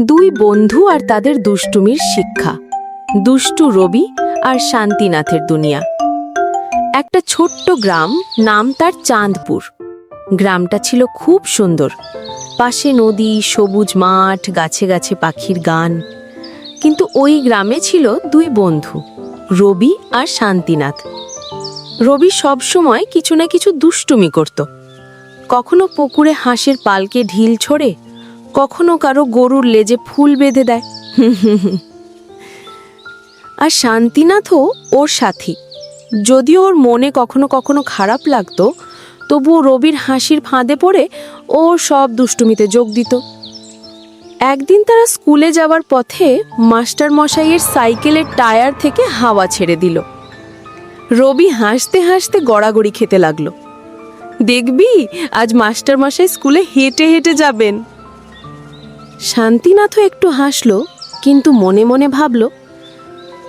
দুই বন্ধু আর তাদের দুষ্টুমির শিক্ষা। দুষ্টু রবি আর শান্তিনাথের দুনিয়া। একটা ছোট্ট গ্রাম, নাম তার চাঁদপুর। গ্রামটা ছিল খুব সুন্দর। পাশে নদী, সবুজ মাঠ, গাছে গাছে পাখির গান। কিন্তু ওই গ্রামে ছিল দুই বন্ধু, রবি আর শান্তিনাথ। রবি সবসময় কিছু না কিছু দুষ্টুমি করত। কখনো পুকুরে হাঁসের পালকে ঢিল ছড়ে কখনো কারও গরুর লেজে ফুল বেঁধে দেয়। আর শান্তিনাথও ওর সাথী। যদিও ওর মনে কখনো কখনো খারাপ লাগতো, তবুও রবির হাসির ফাঁদে পড়ে ও সব দুষ্টুমিতে যোগ দিত। একদিন তারা স্কুলে যাওয়ার পথে মাস্টার মশাইয়ের সাইকেলের টায়ার থেকে হাওয়া ছেড়ে দিল। রবি হাসতে হাসতে গড়াগড়ি খেতে লাগল। দেখবি, আজ মাস্টার মশাই স্কুলে হেঁটে হেঁটে যাবেন। শান্তিনাথও একটু হাসল, কিন্তু মনে মনে ভাবল,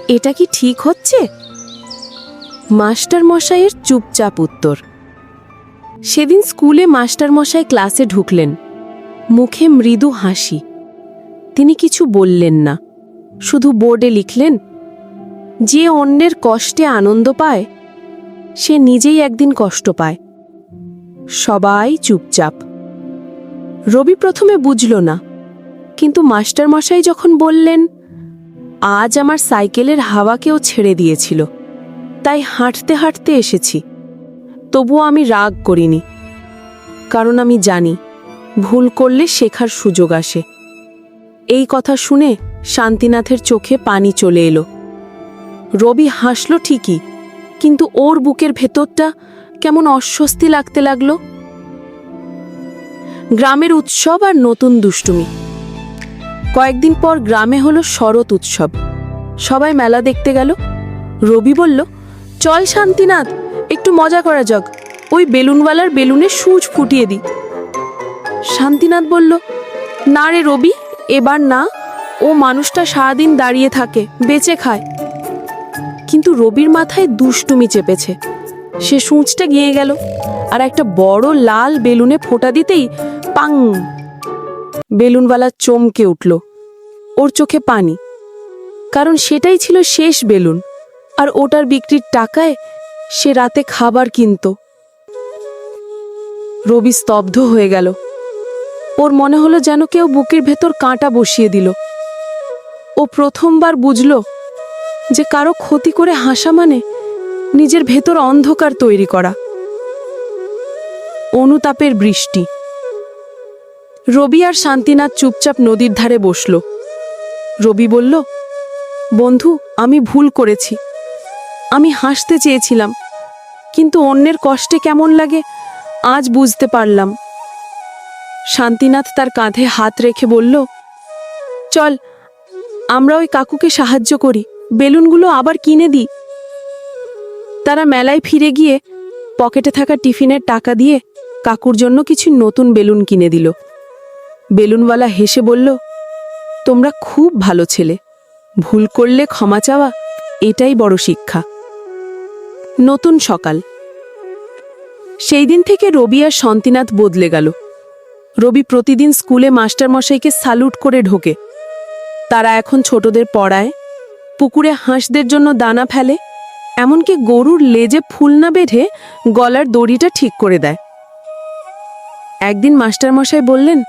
এটা কি ঠিক হচ্ছে? মাস্টার মশাইয়ের চুপচাপ উত্তর। সেদিন স্কুলে মাস্টার মশাই ক্লাসে ঢুকলেন। মুখে মৃদু হাসি। তিনি কিছু বললেন না। শুধু বোর্ডে লিখলেন, যে অন্যের কষ্টে আনন্দ পায়, সে নিজেই একদিন কষ্ট পায়। সবাই চুপচাপ। রবি প্রথমে বুঝল না কিন্তু মাস্টার মশাই যখন বললেন, আজ আমার সাইকেলের হাওয়াকেও ছেড়ে দিয়েছিল, তাই হাঁটতে হাঁটতে এসেছি। তবুও আমি রাগ করিনি, কারণ আমি জানি ভুল করলে শেখার সুযোগ আসে এই কথা শুনে শান্তিনাথের চোখে পানি চলে এলো। রবি হাসল ঠিকই, কিন্তু ওর বুকের ভেতরটা কেমন অস্বস্তি লাগতে লাগল। গ্রামের উৎসব আর নতুন দুষ্টুমি। কয়েকদিন পর গ্রামে হলো শরৎ উৎসব। সবাই মেলা দেখতে গেল। রবি বলল, চল শান্তিনাথ, একটু মজা করা যাক। ওই বেলুনওয়ালার বেলুনে সুচ ফুটিয়ে দি। শান্তিনাথ বলল, না রে রবি, এবার না। ও মানুষটা সারাদিন দাঁড়িয়ে থাকে, বেঁচে খায়। কিন্তু রবির মাথায় দুষ্টুমি চেপেছে। সে সূঁচটা গিয়ে গেল আর একটা বড় লাল বেলুনে ফোঁটা দিতেই পাং! বেলুনওয়ালা চমকে উঠল। ওর চোখে পানি। কারণ সেটাই ছিল শেষ বেলুন, আর ওটার বিক্রির টাকায় সে রাতে খাবার কিনত। রবি স্তব্ধ হয়ে গেল। ওর মনে হলো যেন কেউ বুকের ভেতর কাঁটা বসিয়ে দিল। ও প্রথমবার বুঝল যে কারও ক্ষতি করে হাসা মানে নিজের ভেতর অন্ধকার তৈরি করা। অনুতাপের বৃষ্টি। রবি আর শান্তিনাথ চুপচাপ নদীর ধারে বসল। রবি বলল, বন্ধু, আমি ভুল করেছি। আমি হাসতে চেয়েছিলাম, কিন্তু অন্যের কষ্টে কেমন লাগে, আজ বুঝতে পারলাম। শান্তিনাথ তার কাঁধে হাত রেখে বলল, চল, আমরা ওই কাকুকে সাহায্য করি, বেলুনগুলো আবার কিনে দিই। তারা মেলায় ফিরে গিয়ে পকেটে থাকা টিফিনের টাকা দিয়ে কাকুর জন্য কিছু নতুন বেলুন কিনে দিল। বেলুনওয়ালা হেসে বলল তোমরা খুব ভালো ছেলে। ভুল করলে ক্ষমা চাওয়া, এটাই বড় শিক্ষা। নতুন সকাল। সেই দিন থেকে রবি আর শান্তিনাথ বদলে গেল। রবি প্রতিদিন স্কুলে মাস্টারমশাইকে সালুট করে ঢোকে। তারা এখন ছোটদের পড়ায়, পুকুরে হাঁসদের জন্য দানা ফেলে, এমনকি গরুর লেজে ফুল না বেঁধে গলার দড়িটা ঠিক করে দেয়। একদিন মাস্টারমশাই বললেন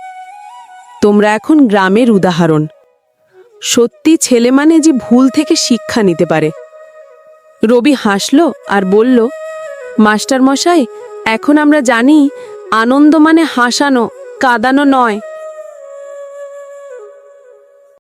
তোমরা এখন গ্রামের উদাহরণ। সত্যি ছেলে মানে যে ভুল থেকে শিক্ষা নিতে পারে। রবি হাসল আর বলল মাস্টার মশাই এখন আমরা জানি আনন্দ মানে হাসানো, কাঁদানো নয়।